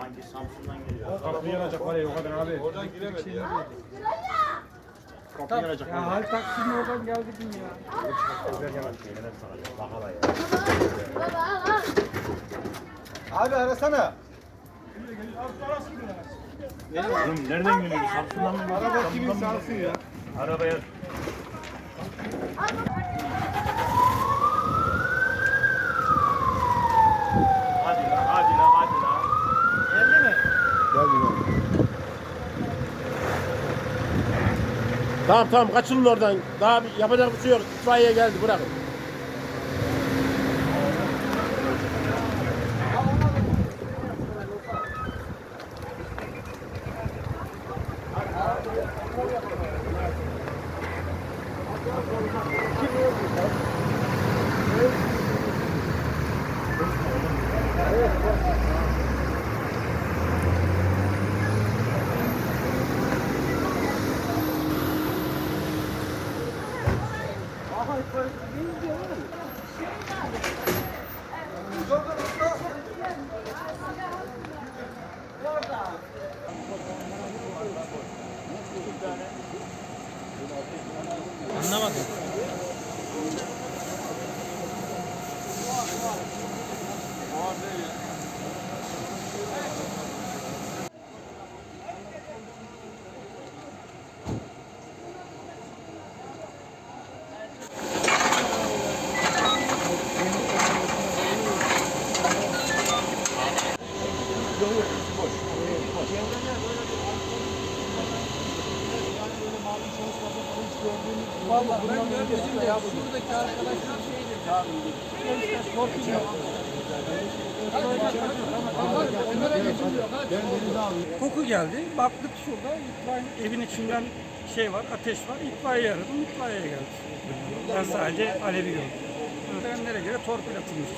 Sanki Samsun'dan geliyor. Kapıyı yanacak var ya o kadar abi. Oradan giremedi ya. Kapıyı yanacak. Ya hal taksinin oradan geldik mi ya? Kapıyı yanacak. Şeyler sana. Bakala ya. Baba al al. Abi arasana. Oğlum nereden geliyor? Samsun'dan mı? Araba kimin geliyor? ya? Arabaya. Hadi Tamam tamam kaçılın oradan. Daha bir- yapacak bir şey yok. İtfaiye geldi bırakın. Anlamadım. Koku geldi. Baktık şurada itfaiye evin içinden şey var, ateş var. İtfaiye aradım, itfaiye geldi. Ben sadece alevi gördüm. Muhtemelenlere göre torpil atılmış.